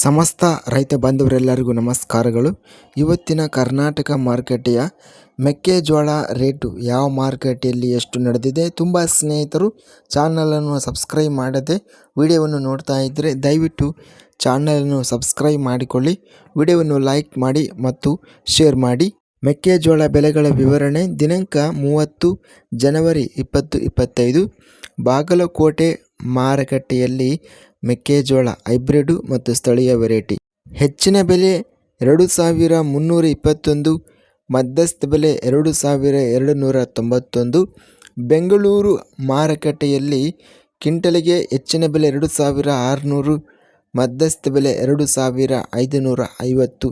ಸಮಸ್ತ ರೈತ ಬಾಂಧವರೆಲ್ಲರಿಗೂ ನಮಸ್ಕಾರಗಳು. ಇವತ್ತಿನ ಕರ್ನಾಟಕ ಮಾರುಕಟ್ಟೆಯ ಮೆಕ್ಕೆಜೋಳ ರೇಟು ಯಾವ ಮಾರುಕಟ್ಟೆಯಲ್ಲಿ ಎಷ್ಟು ನಡೆದಿದೆ ತುಂಬ ಸ್ನೇಹಿತರು ಚಾನಲನ್ನು ಸಬ್ಸ್ಕ್ರೈಬ್ ಮಾಡದೆ ವಿಡಿಯೋವನ್ನು ನೋಡ್ತಾ ಇದ್ದರೆ ದಯವಿಟ್ಟು ಚಾನಲನ್ನು ಸಬ್ಸ್ಕ್ರೈಬ್ ಮಾಡಿಕೊಳ್ಳಿ. ವಿಡಿಯೋವನ್ನು ಲೈಕ್ ಮಾಡಿ ಮತ್ತು ಶೇರ್ ಮಾಡಿ. ಮೆಕ್ಕೆಜೋಳ ಬೆಲೆಗಳ ವಿವರಣೆ ದಿನಾಂಕ ಮೂವತ್ತು ಜನವರಿ ಇಪ್ಪತ್ತು ಇಪ್ಪತ್ತೈದು. ಬಾಗಲಕೋಟೆ ಮಾರುಕಟ್ಟೆಯಲ್ಲಿ ಮೆಕ್ಕೆಜೋಳ, ಹೈಬ್ರಿಡು ಮತ್ತು ಸ್ಥಳೀಯ ವೆರೈಟಿ. ಹೆಚ್ಚಿನ ಬೆಲೆ ಎರಡು ಸಾವಿರ ಮುನ್ನೂರ ಇಪ್ಪತ್ತೊಂದು, ಮಧ್ಯಸ್ಥ ಬೆಲೆ ಎರಡು ಸಾವಿರ ಎರಡು ನೂರ ತೊಂಬತ್ತೊಂದು. ಬೆಂಗಳೂರು ಮಾರುಕಟ್ಟೆಯಲ್ಲಿ ಕ್ವಿಂಟಲಿಗೆ ಹೆಚ್ಚಿನ ಬೆಲೆ ಎರಡು ಸಾವಿರ ಆರುನೂರು, ಮಧ್ಯಸ್ಥ ಬೆಲೆ ಎರಡು ಸಾವಿರ ಐದುನೂರ ಐವತ್ತು.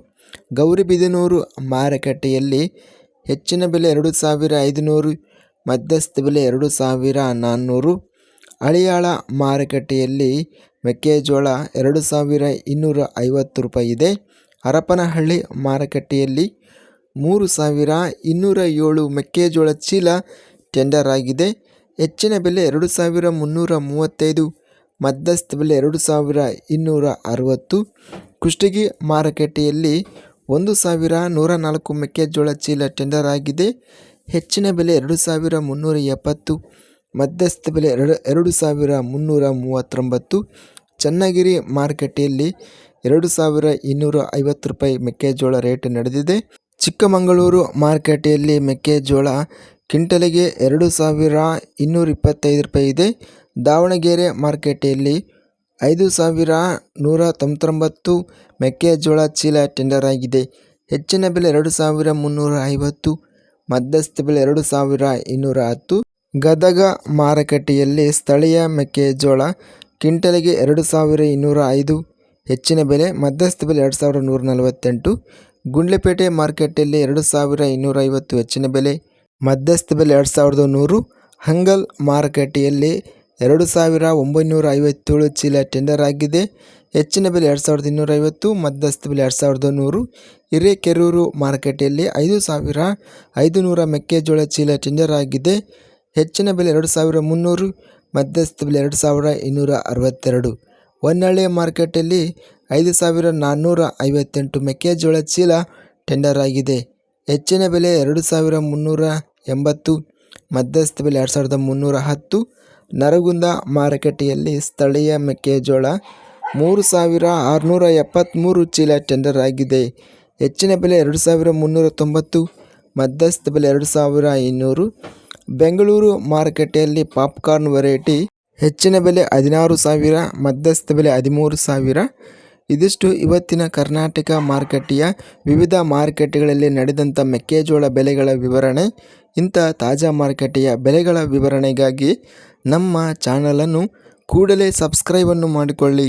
ಗೌರಿಬಿದನೂರು ಮಾರುಕಟ್ಟೆಯಲ್ಲಿ ಹೆಚ್ಚಿನ ಬೆಲೆ ಎರಡು ಸಾವಿರ ಐದುನೂರು, ಮಧ್ಯಸ್ಥ ಬೆಲೆ ಎರಡು ಸಾವಿರ ನಾನ್ನೂರು. ಹಳಿಯಾಳ ಮಾರುಕಟ್ಟೆಯಲ್ಲಿ ಮೆಕ್ಕೆಜೋಳ ಎರಡು ಸಾವಿರ ಇನ್ನೂರ ಐವತ್ತು ರೂಪಾಯಿ ಇದೆ. ಹರಪನಹಳ್ಳಿ ಮಾರುಕಟ್ಟೆಯಲ್ಲಿ ಮೂರು ಸಾವಿರ ಇನ್ನೂರ ಏಳು ಮೆಕ್ಕೆಜೋಳ ಚೀಲ ಟೆಂಡರ್ ಆಗಿದೆ. ಹೆಚ್ಚಿನ ಬೆಲೆ ಎರಡು ಸಾವಿರ ಮುನ್ನೂರ ಮೂವತ್ತೈದು, ಮಧ್ಯಸ್ಥ ಬೆಲೆ ಎರಡು ಸಾವಿರ ಇನ್ನೂರ ಅರವತ್ತು. ಕುಷ್ಟಗಿ ಮಾರುಕಟ್ಟೆಯಲ್ಲಿ ಒಂದು ಸಾವಿರ ನೂರ ನಾಲ್ಕು ಮೆಕ್ಕೆಜೋಳ ಚೀಲ ಟೆಂಡರ್ ಆಗಿದೆ. ಹೆಚ್ಚಿನ ಬೆಲೆ ಎರಡು ಸಾವಿರ ಮುನ್ನೂರ ಎಪ್ಪತ್ತು. ಮಧ್ಯಸ್ಥ ಬೆಲೆ ಎರಡು ಎರಡು ಸಾವಿರ ಮುನ್ನೂರ ಮೂವತ್ತೊಂಬತ್ತು. ಚನ್ನಗಿರಿ ಮಾರುಕಟ್ಟೆಯಲ್ಲಿ ಎರಡು ಸಾವಿರ ಇನ್ನೂರ ಐವತ್ತು ರೂಪಾಯಿ ಮೆಕ್ಕೆಜೋಳ ರೇಟ್ ನಡೆದಿದೆ. ಚಿಕ್ಕಮಗಳೂರು ಮಾರುಕಟ್ಟೆಯಲ್ಲಿ ಮೆಕ್ಕೆಜೋಳ ಕ್ವಿಂಟಲಿಗೆ ಎರಡು ಸಾವಿರ ಇನ್ನೂರ ಇಪ್ಪತ್ತೈದು ರೂಪಾಯಿ ಇದೆ. ದಾವಣಗೆರೆ ಮಾರುಕಟ್ಟೆಯಲ್ಲಿ ಐದು ಸಾವಿರ ನೂರ ತೊಂಬತ್ತೊಂಬತ್ತು ಮೆಕ್ಕೆಜೋಳ ಚೀಲ ಟೆಂಡರ್ ಆಗಿದೆ. ಹೆಚ್ಚಿನ ಬೆಲೆ ಎರಡು ಸಾವಿರ ಮುನ್ನೂರ ಐವತ್ತು, ಮಧ್ಯಸ್ಥ ಬೆಲೆ ಎರಡು ಸಾವಿರ ಇನ್ನೂರ ಹತ್ತು. ಗದಗ ಮಾರುಕಟ್ಟೆಯಲ್ಲಿ ಸ್ಥಳೀಯ ಮೆಕ್ಕೆಜೋಳ ಕ್ವಿಂಟಲ್ಗೆ ಎರಡು ಸಾವಿರ ಇನ್ನೂರ ಐದು, ಹೆಚ್ಚಿನ ಬೆಲೆ ಮಧ್ಯಸ್ಥ ಬೆಲೆ ಎರಡು ಸಾವಿರದ ನೂರ ನಲವತ್ತೆಂಟು, ಗುಂಡ್ಲೆಪೇಟೆ ಮಾರ್ಕೆಟಲ್ಲಿ ಎರಡು ಸಾವಿರ ಇನ್ನೂರ ಐವತ್ತು, ಹೆಚ್ಚಿನ ಬೆಲೆ ಮಧ್ಯಸ್ಥ ಬೆಲೆ ಎರಡು ಸಾವಿರದ ನೂರು, ಹಂಗಲ್ ಮಾರುಕಟ್ಟೆಯಲ್ಲಿ ಎರಡು ಸಾವಿರ ಒಂಬೈನೂರ ಐವತ್ತೇಳು ಚೀಲ ಟೆಂಡರ್ ಆಗಿದೆ, ಹೆಚ್ಚಿನ ಬೆಲೆ ಎರಡು ಸಾವಿರದ ಇನ್ನೂರ ಐವತ್ತು, ಮಧ್ಯಸ್ಥ ಬೆಲೆ ಎರಡು ಸಾವಿರದ ನೂರು, ಹಿರೇಕೆರೂರು ಮಾರುಕಟ್ಟೆಯಲ್ಲಿ ಐದು ಸಾವಿರ ಐದು ನೂರ ಮೆಕ್ಕೆಜೋಳ ಚೀಲ ಟೆಂಡರ್ ಆಗಿದೆ ಹೆಚ್ಚಿನ ಬೆಲೆ ಎರಡು ಸಾವಿರ ಮುನ್ನೂರು, ಮಧ್ಯಸ್ಥ ಬೆಲೆ ಎರಡು ಸಾವಿರ ಇನ್ನೂರ ಅರವತ್ತೆರಡು. ಹೊನ್ನಾಳಿಯ ಮಾರ್ಕೆಟಲ್ಲಿ ಐದು ಸಾವಿರ ನಾನ್ನೂರ ಐವತ್ತೆಂಟು ಮೆಕ್ಕೆಜೋಳ ಚೀಲ ಟೆಂಡರ್ ಆಗಿದೆ. ಹೆಚ್ಚಿನ ಬೆಲೆ ಎರಡು ಸಾವಿರ ಮುನ್ನೂರ ಎಂಬತ್ತು, ಮಧ್ಯಸ್ಥ ಬೆಲೆ ಎರಡು ಸಾವಿರದ ಮುನ್ನೂರ ಹತ್ತು. ನರಗುಂದ ಮಾರುಕಟ್ಟೆಯಲ್ಲಿ ಸ್ಥಳೀಯ ಮೆಕ್ಕೆಜೋಳ ಮೂರು ಸಾವಿರ ಆರುನೂರ ಎಪ್ಪತ್ತ್ಮೂರು ಚೀಲ ಟೆಂಡರ್ ಆಗಿದೆ. ಹೆಚ್ಚಿನ ಬೆಲೆ ಎರಡು ಸಾವಿರ ಮುನ್ನೂರ ತೊಂಬತ್ತು, ಮಧ್ಯಸ್ಥ ಬೆಲೆ ಎರಡು ಸಾವಿರ ಇನ್ನೂರು ಬೆಂಗಳೂರು ಮಾರುಕಟ್ಟೆಯಲ್ಲಿ ಪಾಪ್ಕಾರ್ನ್ ವೆರೈಟಿ, ಹೆಚ್ಚಿನ ಬೆಲೆ ಹದಿನಾರು ಸಾವಿರ, ಮಧ್ಯಸ್ಥ ಬೆಲೆ ಹದಿಮೂರು ಸಾವಿರ. ಇದಿಷ್ಟು ಇವತ್ತಿನ ಕರ್ನಾಟಕ ಮಾರುಕಟ್ಟೆಯ ವಿವಿಧ ಮಾರುಕಟ್ಟೆಗಳಲ್ಲಿ ನಡೆದಂಥ ಮೆಕ್ಕೆಜೋಳ ಬೆಲೆಗಳ ವಿವರಣೆ. ಇಂಥ ತಾಜಾ ಮಾರುಕಟ್ಟೆಯ ಬೆಲೆಗಳ ವಿವರಣೆಗಾಗಿ ನಮ್ಮ ಚಾನಲನ್ನು ಕೂಡಲೇ ಸಬ್ಸ್ಕ್ರೈಬನ್ನು ಮಾಡಿಕೊಳ್ಳಿ.